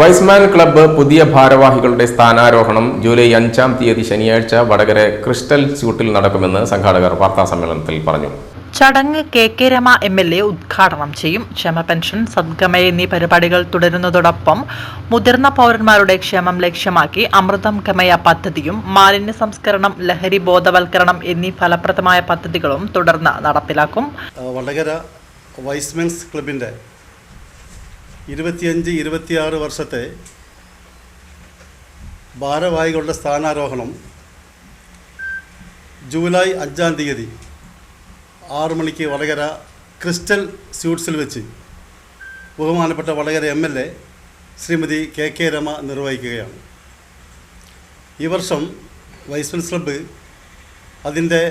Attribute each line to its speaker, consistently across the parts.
Speaker 1: Wiseman club പുതിയ ഭാരവാഹികളുടെ സ്ഥാനാരോഹണം July അഞ്ചാം തീയതി ശനിയാഴ്ച വടകര ക്രിസ്റ്റൽ സ്യൂട്ടിൽ നടക്കുമെന്ന് സംഘാടകർ വാർത്താ സമ്മേളനത്തിൽ പറഞ്ഞു.
Speaker 2: ചടങ്ങ് K K Rama M L A ഉദ്ഘാടനം ചെയ്യും. ക്ഷമ പെൻഷൻ സദ്ഗമ എന്നീ പരിപാടികൾ തുടരുന്നതോടൊപ്പം മുതിർന്ന പൗരന്മാരുടെ ക്ഷേമം ലക്ഷ്യമാക്കി അമൃതം ഗമയ പദ്ധതിയും മാലിന്യ സംസ്കരണം ലഹരി ബോധവൽക്കരണം എന്നീ ഫലപ്രദമായ പദ്ധതികളും തുടർന്ന് നടപ്പിലാക്കും.
Speaker 3: വടകര വൈസ്മെൻസ് ക്ലബിന്റെ ഇരുപത്തിയഞ്ച് ഇരുപത്തിയാറ് വർഷത്തെ ഭാരവാഹികളുടെ സ്ഥാനാരോഹണം ജൂലൈ അഞ്ചാം തീയതി ആറു മണിക്ക് വടകര ക്രിസ്റ്റൽ സ്യൂട്ട്സിൽ വെച്ച് ബഹുമാനപ്പെട്ട Vadakara M L A Shrimati K K Rama നിർവഹിക്കുകയാണ്. ഈ വർഷം വൈസ്മെൻസ് ക്ലബ്ബ് അതിന്റെ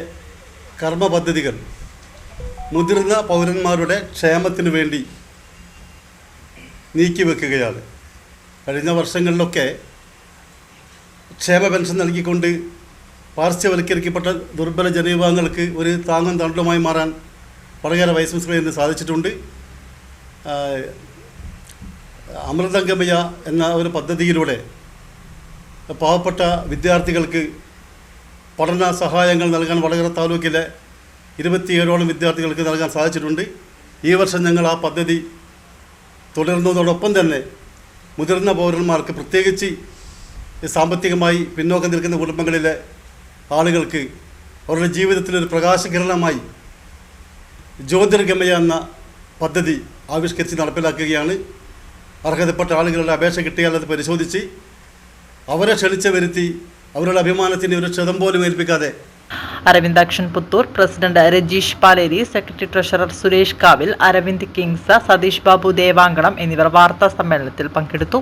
Speaker 3: കർമ്മ പദ്ധതികൾ മുതിർന്ന പൗരന്മാരുടെ ക്ഷേമത്തിനു വേണ്ടി നീക്കിവെക്കുകയാണ്. കഴിഞ്ഞ വർഷങ്ങളിലൊക്കെ ക്ഷേമ പെൻഷൻ നൽകിക്കൊണ്ട് പാർശ്വവൽക്കരിക്കപ്പെട്ട ദുർബല ജനവിഭാഗങ്ങൾക്ക് ഒരു താങ്ങും തണ്ടുമായി മാറാൻ വടകര വൈസ് പ്രസിഡന്റിന് സാധിച്ചിട്ടുണ്ട്. അമൃതംഗമയ എന്ന ഒരു പദ്ധതിയിലൂടെ പാവപ്പെട്ട വിദ്യാർത്ഥികൾക്ക് പഠന സഹായങ്ങൾ നൽകാൻ വടകര താലൂക്കിലെ ഇരുപത്തിയേഴോളം വിദ്യാർത്ഥികൾക്ക് നൽകാൻ സാധിച്ചിട്ടുണ്ട്. ഈ വർഷം ഞങ്ങൾ ആ പദ്ധതി തുടരുന്നതോടൊപ്പം തന്നെ മുതിർന്ന പൗരന്മാർക്ക് പ്രത്യേകിച്ച് സാമ്പത്തികമായി പിന്നോക്കം നിൽക്കുന്ന കുടുംബങ്ങളിലെ ആളുകൾക്ക് അവരുടെ ജീവിതത്തിലൊരു പ്രകാശകിരണമായി ജ്യോതിർഗമയ എന്ന പദ്ധതി ആവിഷ്കരിച്ച് നടപ്പിലാക്കുകയാണ്. അർഹതപ്പെട്ട ആളുകളുടെ അപേക്ഷ കിട്ടിയാൽ അത് പരിശോധിച്ച് അവരെ ക്ഷണിച്ച് വരുത്തി അവരുടെ അഭിമാനത്തിന് ഒരു ക്ഷതം പോലും ഏൽപ്പിക്കാതെ
Speaker 2: Aravindakshan Puthur president Rajeesh Paleri secretary treasurer Suresh Kavil Aravind Kings Satheesh Babu Devankanam എന്നിവർ വാർത്താ സമ്മേളനത്തിൽ പങ്കെടുത്തു.